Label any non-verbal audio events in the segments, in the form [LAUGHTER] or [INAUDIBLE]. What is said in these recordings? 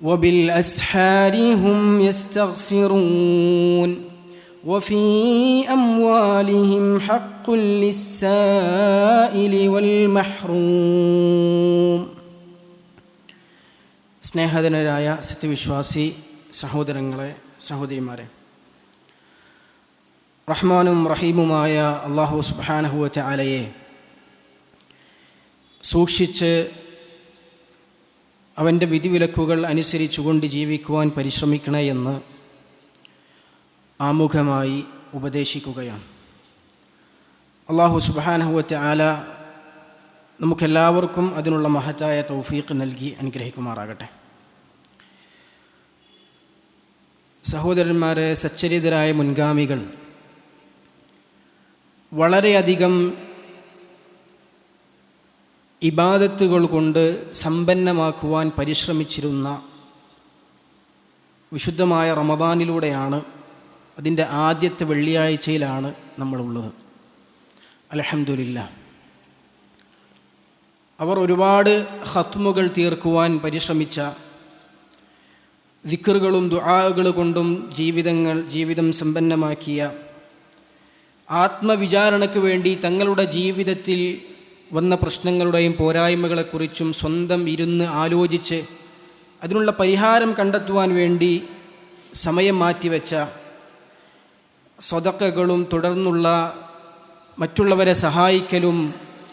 وبالأسحار هم يستغفرون وفي أموالهم حق للسائل والمحروم സ്നേഹധനരായ സത്യവിശ്വാസി സഹോദരങ്ങളെ സഹോദരിമാരെ റഹ്മാനും റഹീമുമായ അള്ളാഹു സുബാനഹുവറ്റ അലയെ സൂക്ഷിച്ച് അവന്റെ വിധിവിലക്കുകൾ അനുസരിച്ചുകൊണ്ട് ജീവിക്കുവാൻ പരിശ്രമിക്കണേ എന്ന് ആമുഖമായി ഉപദേശിക്കുകയാണ്. അള്ളാഹു സുബാനഹുവറ്റ ആല നമുക്കെല്ലാവർക്കും അതിനുള്ള മഹത്തായ തൗഫീഖ് നൽകി അനുഗ്രഹിക്കുമാറാകട്ടെ. സഹോദരന്മാരെ സച്ചരിതരായ മുൻഗാമികൾ വളരെയധികം ഇബാദത്തുകൾ കൊണ്ട് സമ്പന്നമാക്കുവാൻ പരിശ്രമിച്ചിരുന്ന വിശുദ്ധമായ റമദാനിലൂടെയാണ് അതിന്റെ ആദ്യത്തെ വെള്ളിയാഴ്ചയിലാണ് നമ്മളുള്ളത്. അലഹമുല്ല അവർ ഒരുപാട് ഹത്മുകൾ തീർക്കുവാൻ പരിശ്രമിച്ച ദിക്കറുകളും ദുആകൾ കൊണ്ടും ജീവിതങ്ങൾ ജീവിതം സമ്പന്നമാക്കിയ ആത്മവിചാരണയ്ക്ക് വേണ്ടി തങ്ങളുടെ ജീവിതത്തിൽ വന്ന പ്രശ്നങ്ങളുടെയും പോരായ്മകളെക്കുറിച്ചും സ്വന്തം ഇരുന്ന് ആലോചിച്ച് അതിനുള്ള പരിഹാരം കണ്ടെത്തുവാൻ വേണ്ടി സമയം മാറ്റിവെച്ച സ്വതക്കകളും തുടർന്നുള്ള മറ്റുള്ളവരെ സഹായിക്കലും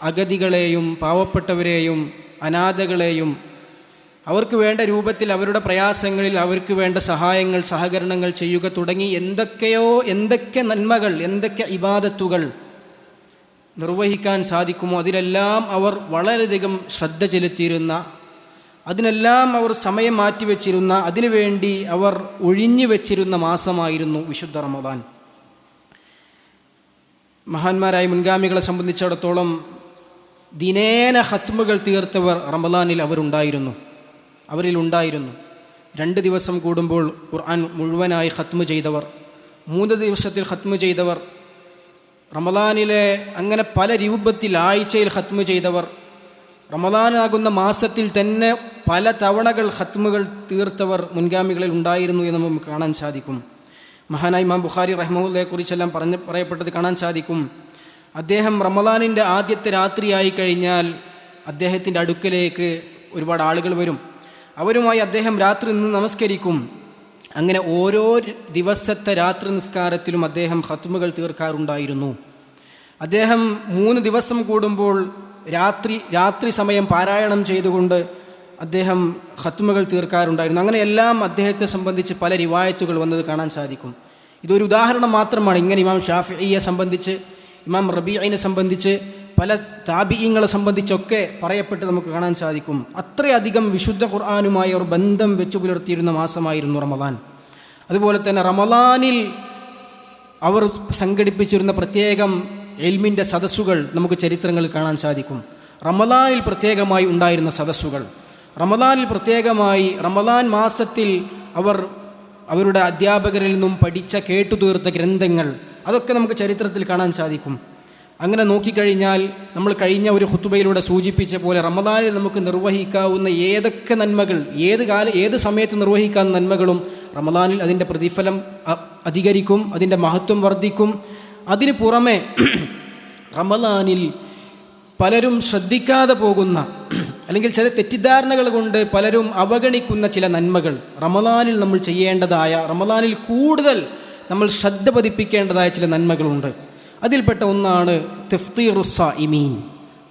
അഗതികളെയും പാവപ്പെട്ടവരെയും അനാഥകളെയും അവർക്ക് വേണ്ട രൂപത്തിൽ അവരുടെ പ്രയാസങ്ങളിൽ അവർക്ക് വേണ്ട സഹായങ്ങൾ സഹകരണങ്ങൾ ചെയ്യുക തുടങ്ങി എന്തൊക്കെയോ എന്തൊക്കെ നന്മകൾ എന്തൊക്കെ ഇബാദത്തുകൾ നിർവഹിക്കാൻ സാധിക്കുമോ? അതിലെല്ലാം അവർ വളരെയധികം ശ്രദ്ധ ചെലുത്തിയിരുന്ന അതിനെല്ലാം അവർ സമയം മാറ്റിവെച്ചിരുന്ന അതിനുവേണ്ടി അവർ ഒഴിഞ്ഞു വെച്ചിരുന്ന മാസമായിരുന്നു വിശുദ്ധ റമദാൻ. മഹാന്മാരായ മുൻഗാമികളെ സംബന്ധിച്ചിടത്തോളം ദിനേന ഹത്മുകൾ തീർത്തവർ റമദാനിൽ അവരുണ്ടായിരുന്നു. അവരിൽ ഉണ്ടായിരുന്നു. രണ്ട് ദിവസം കൂടുമ്പോൾ ഖുർആൻ മുഴുവനായി ഹത്മു ചെയ്തവർ മൂന്ന് ദിവസത്തിൽ ഹത്മു ചെയ്തവർ റമദാനിലെ അങ്ങനെ പല രൂപത്തിൽ ആഴ്ചയിൽ ഹത്മു ചെയ്തവർ റമദാനാകുന്ന മാസത്തിൽ തന്നെ പല തവണകൾ ഹത്മുകൾ തീർത്തവർ മുൻഗാമികളിൽ ഉണ്ടായിരുന്നു എന്ന് നമുക്ക് കാണാൻ സാധിക്കും. മഹാനായി ഇമാം ബുഖാരി റഹ്മുല്ലയെക്കുറിച്ചെല്ലാം പറഞ്ഞ് പറയപ്പെട്ടത് കാണാൻ സാധിക്കും. അദ്ദേഹം റമദാനിന്റെ ആദ്യത്തെ രാത്രിയായി കഴിഞ്ഞാൽ അദ്ദേഹത്തിന്റെ അടുക്കലേക്ക് ഒരുപാട് ആളുകൾ വരും. അവരുമായി അദ്ദേഹം രാത്രി നിന്ന് നമസ്കരിക്കും. അങ്ങനെ ഓരോ ദിവസത്തെ രാത്രി നിസ്കാരത്തിലും അദ്ദേഹം ഹത്മുകൾ തീർക്കാറുണ്ടായിരുന്നു. അദ്ദേഹം മൂന്ന് ദിവസം കൂടുമ്പോൾ രാത്രി രാത്രി സമയം പാരായണം ചെയ്തുകൊണ്ട് അദ്ദേഹം ഹത്മുകൾ തീർക്കാറുണ്ടായിരുന്നു. അങ്ങനെ എല്ലാം അദ്ദേഹത്തെ സംബന്ധിച്ച് പല റിവായത്തുകൾ വന്നത് കാണാൻ സാധിക്കും. ഇതൊരു ഉദാഹരണം മാത്രമാണ്. ഇങ്ങനെ ഇമാം ഷാഫിയെ സംബന്ധിച്ച് ഇമാം റബീഇനെ സംബന്ധിച്ച് പല താബിയങ്ങളെ സംബന്ധിച്ചൊക്കെ പറയപ്പെട്ട് നമുക്ക് കാണാൻ സാധിക്കും. അത്രയധികം വിശുദ്ധ ഖുർആാനുമായി അവർ ബന്ധം വെച്ചു പുലർത്തിയിരുന്ന മാസമായിരുന്നു റമദാൻ. അതുപോലെ തന്നെ റമദാനിൽ അവർ സംഘടിപ്പിച്ചിരുന്ന പ്രത്യേകം എൽമിന്റെ സദസ്സുകൾ നമുക്ക് ചരിത്രങ്ങളിൽ കാണാൻ സാധിക്കും. റമദാനിൽ പ്രത്യേകമായി ഉണ്ടായിരുന്ന സദസ്സുകൾ. റമദാനിൽ പ്രത്യേകമായി റമദാൻ മാസത്തിൽ അവർ അവരുടെ അധ്യാപകരിൽ നിന്നും പഠിച്ച കേട്ടുതീർത്ത ഗ്രന്ഥങ്ങൾ അതൊക്കെ നമുക്ക് ചരിത്രത്തിൽ കാണാൻ സാധിക്കും. അങ്ങനെ നോക്കിക്കഴിഞ്ഞാൽ നമ്മൾ കഴിഞ്ഞ ഒരു ഹുത്തുബയിലൂടെ സൂചിപ്പിച്ച പോലെ റമദാനിൽ നമുക്ക് നിർവഹിക്കാവുന്ന ഏതൊക്കെ നന്മകൾ ഏത് കാല ഏത് സമയത്ത് നിർവഹിക്കാവുന്ന നന്മകളും റമദാനിൽ അതിന്റെ പ്രതിഫലം അധികരിക്കും അതിന്റെ മഹത്വം വർദ്ധിക്കും. അതിന് പുറമെ [CLEARS THROAT] റമദാനിൽ പലരും ശ്രദ്ധിക്കാതെ പോകുന്ന [CLEARS THROAT] അല്ലെങ്കിൽ ചില തെറ്റിദ്ധാരണകൾ കൊണ്ട് പലരും അവഗണിക്കുന്ന ചില നന്മകൾ റമദാനിൽ നമ്മൾ ചെയ്യേണ്ടതായ റമദാനിൽ കൂടുതൽ നമ്മൾ ശ്രദ്ധ പതിപ്പിക്കേണ്ടതായ ചില നന്മകളുണ്ട്. അതിൽപ്പെട്ട ഒന്നാണ് തെഫ്തീറുസ ഇമീൻ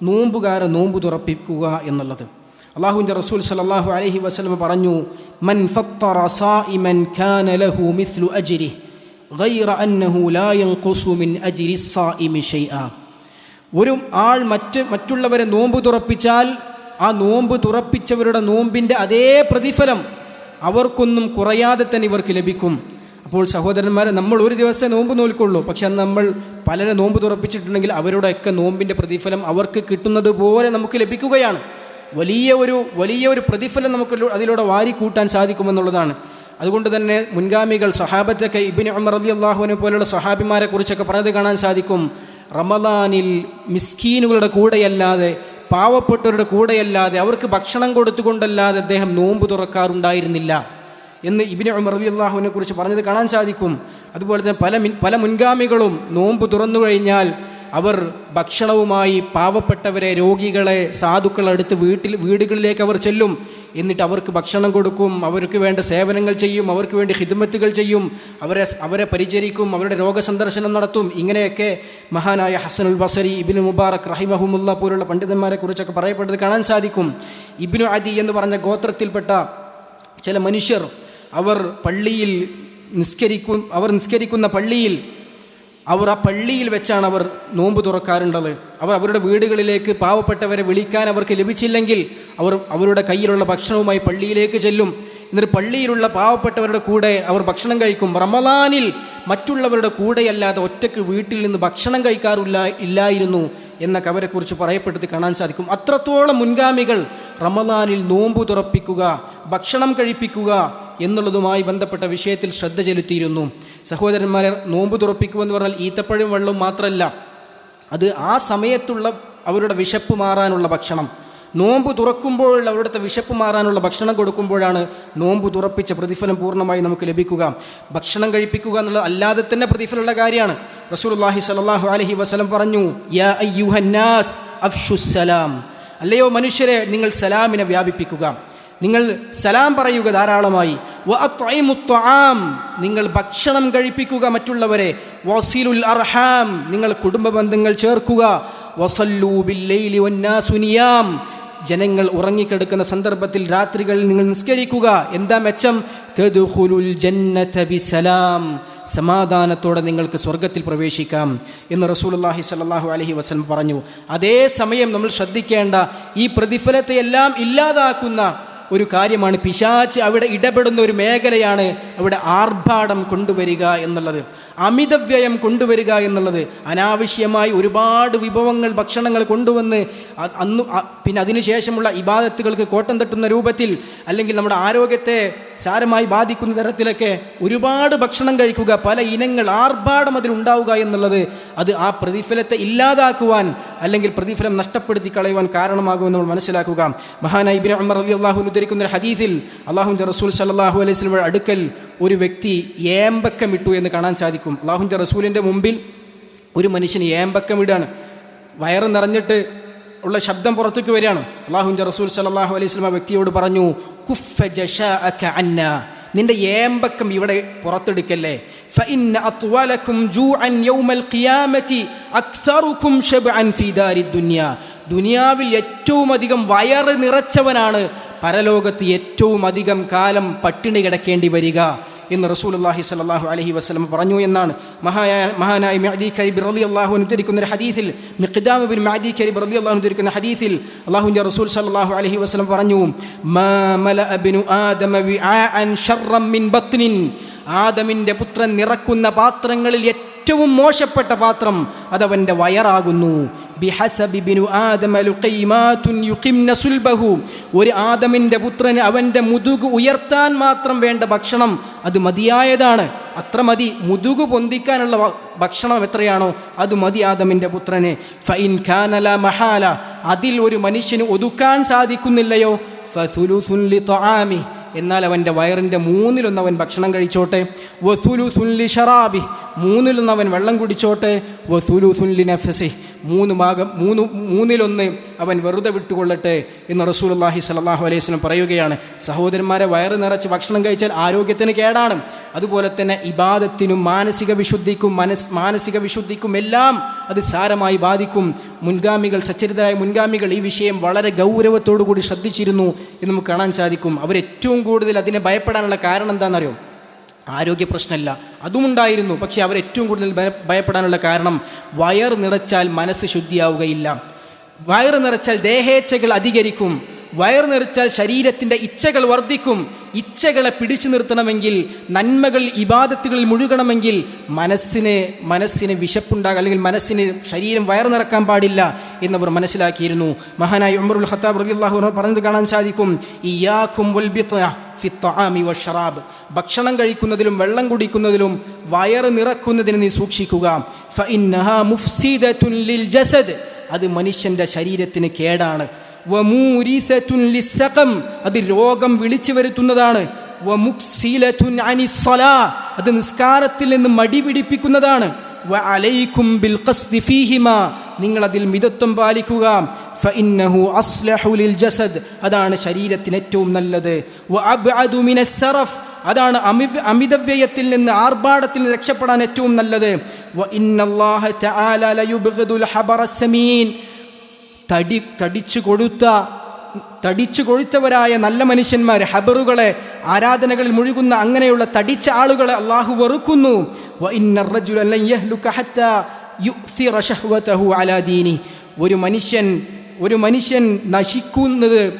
നോമ്പുകാരെ നോമ്പ് തുറപ്പിക്കുക എന്നുള്ളത് അള്ളാഹുവിൻ്റെ റസൂൽ സലാഹു അലഹി വസ്ലം പറഞ്ഞു മൻ ഇമൻ കാന ലഹു മിസ്ലു അജിരി غير أنه لا ينقص من أجر الصائم شيئا ഒരു ആൾ മറ്റ് മറ്റുള്ളവരെ നോമ്പ് തുറപ്പിച്ചാൽ ആ നോമ്പ് തുറപ്പിച്ചവരുടെ നോമ്പിൻ്റെ അതേ പ്രതിഫലം അവർക്കൊന്നും കുറയാതെ തന്നെ ഇവർക്ക് ലഭിക്കും അപ്പോൾ സഹോദരന്മാരെ നമ്മൾ ഒരു ദിവസം നോമ്പ് നോൽക്കുള്ളൂ. പക്ഷെ അന്ന് നമ്മൾ പലരെ നോമ്പ് തുറപ്പിച്ചിട്ടുണ്ടെങ്കിൽ അവരുടെയൊക്കെ നോമ്പിന്റെ പ്രതിഫലം അവർക്ക് കിട്ടുന്നത് പോലെ നമുക്ക് ലഭിക്കുകയാണ്. വലിയ ഒരു വലിയ ഒരു പ്രതിഫലം നമുക്ക് അതിലൂടെ വാരി കൂട്ടാൻ സാധിക്കുമെന്നുള്ളതാണ്. അതുകൊണ്ട് തന്നെ മുൻഗാമികൾ സഹാബത്തൊക്കെ ഇബിന് ഉമർ അലി അള്ളാഹുവിനെ പോലുള്ള സഹാബിമാരെ കുറിച്ചൊക്കെ പറഞ്ഞത് കാണാൻ സാധിക്കും. റമദാനിൽ മിസ്കീനുകളുടെ കൂടെയല്ലാതെ പാവപ്പെട്ടവരുടെ കൂടെയല്ലാതെ അവർക്ക് ഭക്ഷണം കൊടുത്തുകൊണ്ടല്ലാതെ അദ്ദേഹം നോമ്പ് തുറക്കാറുണ്ടായിരുന്നില്ല. എന്ന് ഇബിന് ഉമർ റബി അള്ളാഹുവിനെ കുറിച്ച് പറഞ്ഞത് കാണാൻ സാധിക്കും. അതുപോലെ തന്നെ പല പല മുൻഗാമികളും നോമ്പ് തുറന്നു കഴിഞ്ഞാൽ അവർ ഭക്ഷണവുമായി പാവപ്പെട്ടവരെ രോഗികളെ സാധുക്കളെടുത്ത് വീട്ടിൽ വീടുകളിലേക്ക് അവർ ചെല്ലും. എന്നിട്ട് അവർക്ക് ഭക്ഷണം കൊടുക്കും അവർക്ക് വേണ്ട സേവനങ്ങൾ ചെയ്യും അവർക്ക് വേണ്ടി ഹിദ്മത്തുകൾ ചെയ്യും അവരെ അവരെ പരിചരിക്കും അവരുടെ രോഗസന്ദർശനം നടത്തും. ഇങ്ങനെയൊക്കെ മഹാനായ ഹസനുൽ ബസരി ഇബിനു മുബാറക് റഹിമഹുമുല്ല പോലുള്ള പണ്ഡിതന്മാരെ കുറിച്ചൊക്കെ പറയപ്പെട്ടത് കാണാൻ സാധിക്കും. ഇബിനു അദി എന്ന് പറഞ്ഞ ഗോത്രത്തിൽപ്പെട്ട ചില മനുഷ്യർ അവർ പള്ളിയിൽ നിസ്കരിക്കും അവർ നിസ്കരിക്കുന്ന പള്ളിയിൽ അവർ ആ പള്ളിയിൽ വെച്ചാണ് അവർ നോമ്പ് തുറക്കാറുണ്ടത് അവർ അവരുടെ വീടുകളിലേക്ക് പാവപ്പെട്ടവരെ വിളിക്കാൻ അവർക്ക് ലഭിച്ചില്ലെങ്കിൽ അവർ അവരുടെ കയ്യിലുള്ള ഭക്ഷണവുമായി പള്ളിയിലേക്ക് ചെല്ലും. എന്നിട്ട് പള്ളിയിലുള്ള പാവപ്പെട്ടവരുടെ കൂടെ അവർ ഭക്ഷണം കഴിക്കും. റമദാനിൽ മറ്റുള്ളവരുടെ കൂടെയല്ലാതെ ഒറ്റയ്ക്ക് വീട്ടിൽ നിന്ന് ഭക്ഷണം കഴിക്കാറില്ല ഇല്ലായിരുന്നു എന്നൊക്കെ അവരെക്കുറിച്ച് പറയപ്പെടുത്തി കാണാൻ സാധിക്കും. അത്രത്തോളം മുൻഗാമികൾ റമദാനിൽ നോമ്പു തുറപ്പിക്കുക ഭക്ഷണം കഴിപ്പിക്കുക എന്നുള്ളതുമായി ബന്ധപ്പെട്ട വിഷയത്തിൽ ശ്രദ്ധ ചെലുത്തിയിരുന്നു. സഹോദരന്മാരെ നോമ്പ് തുറപ്പിക്കുമെന്ന് പറഞ്ഞാൽ ഈത്തപ്പഴം വെള്ളവും മാത്രമല്ല അത് ആ സമയത്തുള്ള അവരുടെ വിശപ്പ് മാറാനുള്ള ഭക്ഷണം. നോമ്പ് തുറക്കുമ്പോൾ അവിടുത്തെ വിശപ്പ് മാറാനുള്ള ഭക്ഷണം കൊടുക്കുമ്പോഴാണ് നോമ്പ് തുറപ്പിച്ച പ്രതിഫലം പൂർണമായി നമുക്ക് ലഭിക്കുക. ഭക്ഷണം കഴിപ്പിക്കുക എന്നുള്ളത് അല്ലാതെ തന്നെ പ്രതിഫലമുള്ള കാര്യമാണ്. റസൂലുള്ളാഹി സലാഹു അലഹി വസല്ലം പറഞ്ഞു യാ അയ്യുഹന്നാസ് അല്ലയോ മനുഷ്യരെ നിങ്ങൾ സലാമിനെ വ്യാപിപ്പിക്കുക. നിങ്ങൾ സലാം പറയുക ധാരാളമായി. നിങ്ങൾ ഭക്ഷണം കഴിപ്പിക്കുക മറ്റുള്ളവരെ. വസീലുൽ അർഹാം. നിങ്ങൾ കുടുംബ ബന്ധങ്ങൾ ചേർക്കുക. വസല്ലൂ ബില്ലൈലി വന്നാസു നിയാം. ജനങ്ങൾ ഉറങ്ങിക്കിടക്കുന്ന സന്ദർഭത്തിൽ രാത്രികളിൽ നിങ്ങൾ നിസ്കരിക്കുക. എന്താ മെച്ചം? തദ്ഖുലുൽ ജന്നത ബിസലാം. സമാധാനത്തോടെ നിങ്ങൾക്ക് സ്വർഗത്തിൽ പ്രവേശിക്കാം എന്ന് റസൂലുള്ളാഹി സ്വല്ലല്ലാഹു അലൈഹി വസല്ലം പറഞ്ഞു. അതേ സമയം നമ്മൾ ശ്രദ്ധിക്കേണ്ട ഈ പ്രതിഫലത്തെ എല്ലാം ഇല്ലാതാക്കുന്ന ഒരു കാര്യമാണ്. പിശാച്ച് അവിടെ ഇടപെടുന്ന ഒരു മേഖലയാണ് അവിടെ ആർഭാടം കൊണ്ടുവരിക എന്നുള്ളത്. അമിതവ്യയം കൊണ്ടുവരിക എന്നുള്ളത്. അനാവശ്യമായി ഒരുപാട് വിഭവങ്ങൾ ഭക്ഷണങ്ങൾ കൊണ്ടുവന്ന് അന്ന് പിന്നെ അതിനുശേഷമുള്ള ഇബാദത്തുകൾക്ക് കോട്ടം തട്ടുന്ന രൂപത്തിൽ അല്ലെങ്കിൽ നമ്മുടെ ആരോഗ്യത്തെ സാരമായി ബാധിക്കുന്ന തരത്തിലൊക്കെ ഒരുപാട് ഭക്ഷണം കഴിക്കുക പല ഇനങ്ങൾ ആർഭാടം അതിലുണ്ടാവുക എന്നുള്ളത് അത് ആ പ്രതിഫലത്തെ ഇല്ലാതാക്കുവാൻ അല്ലെങ്കിൽ പ്രതിഫലം നഷ്ടപ്പെടുത്തി കളയുവാൻ കാരണമാകുമെന്ന് നമ്മൾ മനസ്സിലാക്കുക. മഹാനായി ഇബിൻ അമർ അലി അള്ളാഹു ഉദ്ധരിക്കുന്ന ഒരു ഹദീസിൽ അള്ളാഹുന്റെ റസൂൽ സല്ലാഹു അലൈഹി സ്വലമ അടുക്കൽ ഒരു വ്യക്തി ഏമ്പക്കമിട്ടു എന്ന് കാണാൻ സാധിക്കും. അള്ളാഹുന്റെ റസൂലിന്റെ മുമ്പിൽ ഒരു മനുഷ്യൻ ഏമ്പക്കമിടാണ്. വയറ് നിറഞ്ഞിട്ട് ഉള്ള ശബ്ദം പുറത്തേക്ക് വരികയാണ്. അള്ളാഹുന്റെ റസൂൽ സല്ലാഹു അലൈഹി സ്വലമ വ്യക്തിയോട് പറഞ്ഞു കുഫ ജഷ അക്ക അന്ന. നിന്റെ ഏമ്പക്കം ഇവിടെ പുറത്തെടുക്കല്ലേ. ദുനിയാവിൽ ഏറ്റവും അധികം വയറ് നിറച്ചവനാണ് പരലോകത്ത് ഏറ്റവും അധികം കാലം പട്ടിണി കിടക്കേണ്ടി വരിക എന്ന് റസൂലുള്ളാഹി സ്വല്ലല്ലാഹു അലഹി വസ്ലം പറഞ്ഞു എന്നാണ്. മഹാനായ മഅദി കരീബ് റളിയല്ലാഹു അൻഹു ഉദ്ധരിക്കുന്ന ഒരു ഹദീസിൽ മിഖ്ദാം ബിൻ മഅദി റളിയല്ലാഹു അൻഹു ഉദ്ധരിക്കുന്ന ഹദീസിൽ അല്ലാഹുവിന്റെ റസൂൽ സ്വല്ലല്ലാഹു അലഹി വസ്ലം പറഞ്ഞു ആദമിന്റെ പുത്രൻ നിറക്കുന്ന പാത്രങ്ങളിൽ ഏറ്റവും മോശപ്പെട്ട പാത്രം അതവന്റെ വയറാകുന്നു. ബിഹസബി ബിനു ആദമ ലുഖൈമാതുൻ യുഖിംന സുൽബഹു. ഒരു ആദമിന്റെ പുത്രന് അവന്റെ മുതുക് ഉയർത്താൻ മാത്രം വേണ്ട ഭക്ഷണം അത് മതിയായതാണ്. അത്ര മതി. മുതുക് പൊന്തിക്കാനുള്ള ഭക്ഷണം എത്രയാണോ അത് മതി ആദമിന്റെ പുത്രനെ. ഫൈൻ ഖാനല മഹാല. അതിൽ ഒരു മനുഷ്യന് ഒതുക്കാൻ സാധിക്കുന്നില്ലയോ? ഫസുലുസുൻ ലിത്ആമി എന്നാൽ അവന്റെ വയറിന്റെ മൂന്നിലൊന്ന് അവൻ ഭക്ഷണം കഴിച്ചോട്ടെ. വസുലു സുല്ലി ഷറാബി മൂന്നിലൊന്ന് അവൻ വെള്ളം കുടിച്ചോട്ടെ. വസുലു സുല്ലി നഫസി മൂന്ന് ഭാഗം മൂന്ന് മൂന്നിലൊന്ന് അവൻ വെറുതെ വിട്ടുകൊള്ളട്ടെ എന്ന് റസൂലുള്ളാഹി സലാഹു അലൈഹി വസല്ലം പറയുകയാണ്. സഹോദരന്മാരെ വയറ് നിറച്ച് ഭക്ഷണം കഴിച്ചാൽ ആരോഗ്യത്തിന് കേടാണ്. അതുപോലെ തന്നെ ഇബാദത്തിനും മാനസിക വിശുദ്ധിക്കും മനസ് മാനസിക വിശുദ്ധിക്കും എല്ലാം അത് സാരമായി ബാധിക്കും. മുൻഗാമികൾ സച്ചരിതരായ മുൻഗാമികൾ ഈ വിഷയം വളരെ ഗൗരവത്തോടു കൂടി ശ്രദ്ധിച്ചിരുന്നു എന്ന് നമുക്ക് കാണാൻ സാധിക്കും. അവരേറ്റവും കൂടുതൽ അതിനെ ഭയപ്പെടാനുള്ള കാരണം എന്താണെന്നറിയോ? ആരോഗ്യ പ്രശ്നമല്ല. അതുമുണ്ടായിരുന്നു. പക്ഷേ അവരേറ്റവും കൂടുതൽ ഭയപ്പെടാനുള്ള കാരണം വയർ നിറച്ചാൽ മനസ്സ് ശുദ്ധിയാവുകയില്ല. വയർ നിറച്ചാൽ ദേഹേച്ഛകൾ അധികരിക്കും. വയർ നിറച്ചാൽ ശരീരത്തിന്റെ ഇച്ഛകൾ വർദ്ധിക്കും. ഇച്ഛകളെ പിടിച്ചു നിർത്തണമെങ്കിൽ നന്മകൾ ഇബാദത്തുകളിൽ മുഴുകണമെങ്കിൽ മനസ്സിന് മനസ്സിന് വിശപ്പുണ്ടാകുക അല്ലെങ്കിൽ മനസ്സിന് ശരീരം വയർ നിറക്കാൻ പാടില്ല എന്നവർ മനസ്സിലാക്കിയിരുന്നു. മഹാനായ ഉമറുൽ ഖത്താബ് റളിയല്ലാഹു അൻഹു പറഞ്ഞത് കാണാൻ സാധിക്കും. ഇയാക്കും വ ഷറാബ്. ഭക്ഷണം കഴിക്കുന്നതിലും വെള്ളം കുടിക്കുന്നതിലും വയറ് നിറക്കുന്നതിന് നീ സൂക്ഷിക്കുക. ലിൽ ജസദ്. അത് മനുഷ്യന്റെ ശരീരത്തിന് കേടാണ്. അത് രോഗം വിളിച്ചു വരുത്തുന്നതാണ്. അത് നിസ്കാരത്തിൽ നിന്ന് മടി പിടിപ്പിക്കുന്നതാണ്. ഫീഹിമാ. നിങ്ങൾ അതിൽ മിതത്വം പാലിക്കുക. ഫഇന്നഹു അസ്ലഹു ജസദ് അതാണ് ശരീരത്തിന് ഏറ്റവും നല്ലത്. സറഫ് അതാണ് അമി അമിതവ്യയത്തിൽ നിന്ന് ആർഭാടത്തിൽ നിന്ന് രക്ഷപ്പെടാൻ ഏറ്റവും നല്ലത്. തടി തടിച്ചു കൊടുത്ത തടിച്ചു കൊഴുത്തവരായ നല്ല മനുഷ്യന്മാർ ഹബറുകളെ ആരാധനകളിൽ മുഴുകുന്ന അങ്ങനെയുള്ള തടിച്ച ആളുകളെ അള്ളാഹു വെറുക്കുന്നു. ഒരു മനുഷ്യൻ ഒരു മനുഷ്യൻ നശിക്കുന്നത്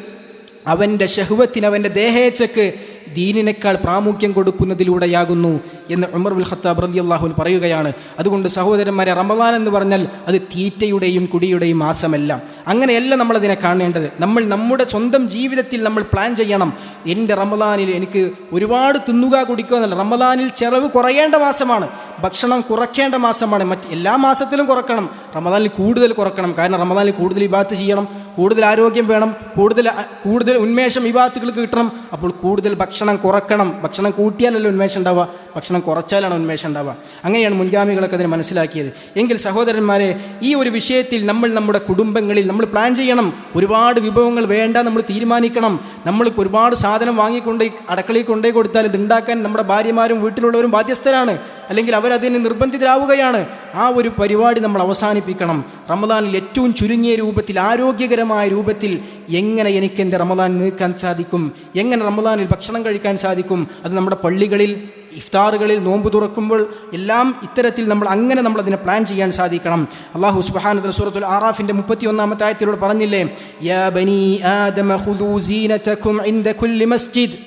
അവന്റെ ഷഹുവത്തിന് അവന്റെ ദേഹേച്ഛക്ക് ദീനിനേക്കാൾ പ്രാമുഖ്യം കൊടുക്കുന്നതിലൂടെയാകുന്നു എന്ന് ഉമർ ഉൽ ഖത്താബ് റലി അള്ളാഹുൻ പറയുകയാണ്. അതുകൊണ്ട് സഹോദരന്മാരെ റമദാൻ എന്ന് പറഞ്ഞാൽ അത് തീറ്റയുടെയും കുടിയുടെയും മാസമല്ല. അങ്ങനെയല്ല നമ്മളതിനെ കാണേണ്ടത്. നമ്മൾ നമ്മുടെ സ്വന്തം ജീവിതത്തിൽ നമ്മൾ പ്ലാൻ ചെയ്യണം. എന്റെ റമദാനിൽ എനിക്ക് ഒരുപാട് തിന്നുക കുടിക്കുക എന്നല്ല. റമദാനിൽ ചെലവ് കുറയേണ്ട മാസമാണ്. ഭക്ഷണം കുറയ്ക്കേണ്ട മാസമാണ്. മറ്റ് എല്ലാ മാസത്തിലും കുറക്കണം. റമദാനിൽ കൂടുതൽ കുറക്കണം. കാരണം റമദാനിൽ കൂടുതൽ ഇബാത്ത് ചെയ്യണം. കൂടുതൽ ആരോഗ്യം വേണം. കൂടുതൽ കൂടുതൽ ഉന്മേഷം ഇബാത്തുകൾക്ക് കിട്ടണം. അപ്പോൾ കൂടുതൽ ഭക്ഷണം കുറക്കണം. ഭക്ഷണം കൂട്ടിയാലല്ലോ ഉന്മേഷം ഉണ്ടാവുക. ഭക്ഷണം കുറച്ചാലാണ് ഉന്മേഷം ഉണ്ടാവുക. അങ്ങനെയാണ് മുൻഗാമികളൊക്കെ അതിനെ മനസ്സിലാക്കിയത്. എങ്കിൽ സഹോദരന്മാരെ ഈ ഒരു വിഷയത്തിൽ നമ്മൾ നമ്മുടെ കുടുംബങ്ങളിൽ നമ്മൾ പ്ലാൻ ചെയ്യണം. ഒരുപാട് വിഭവങ്ങൾ വേണ്ട നമ്മൾ തീരുമാനിക്കണം. നമ്മൾക്ക് ഒരുപാട് സാധനം വാങ്ങിക്കൊണ്ട് അടക്കളയിൽ കൊണ്ടേ കൊടുത്താൽ ഇത് ഉണ്ടാക്കാൻ നമ്മുടെ ഭാര്യമാരും വീട്ടിലുള്ളവരും ബാധ്യസ്ഥരാണ്. അല്ലെങ്കിൽ അവരതിന് നിർബന്ധിതരാവുകയാണ്. ആ ഒരു പരിപാടി നമ്മൾ അവസാനിപ്പിക്കണം. റമദാനിൽ ഏറ്റവും ചുരുങ്ങിയ രൂപത്തിൽ ആരോഗ്യകരമായ രൂപത്തിൽ എങ്ങനെ എനിക്ക് എന്റെ റമദാൻ നീക്കാൻ സാധിക്കും? എങ്ങനെ റമദാനിൽ ഭക്ഷണം കഴിക്കാൻ സാധിക്കും? അത് നമ്മുടെ പള്ളികളിൽ ഇഫ്താറുകളിൽ നോമ്പ് തുറക്കുമ്പോൾ എല്ലാം ഇത്തരത്തിൽ നമ്മൾ അങ്ങനെ നമ്മൾ അതിനെ പ്ലാൻ ചെയ്യാൻ സാധിക്കണം. അള്ളാഹു സുബ്ഹാനഹു സൂറത്തുൽ ആറാഫിന്റെ മുപ്പത്തി ഒന്നാമത്തെ ആയത്തിലൂടെ പറഞ്ഞില്ലേ യാ ബനി ആദമ സീനതകും ഇൻദ കുല്ലി മസ്ജിദ്.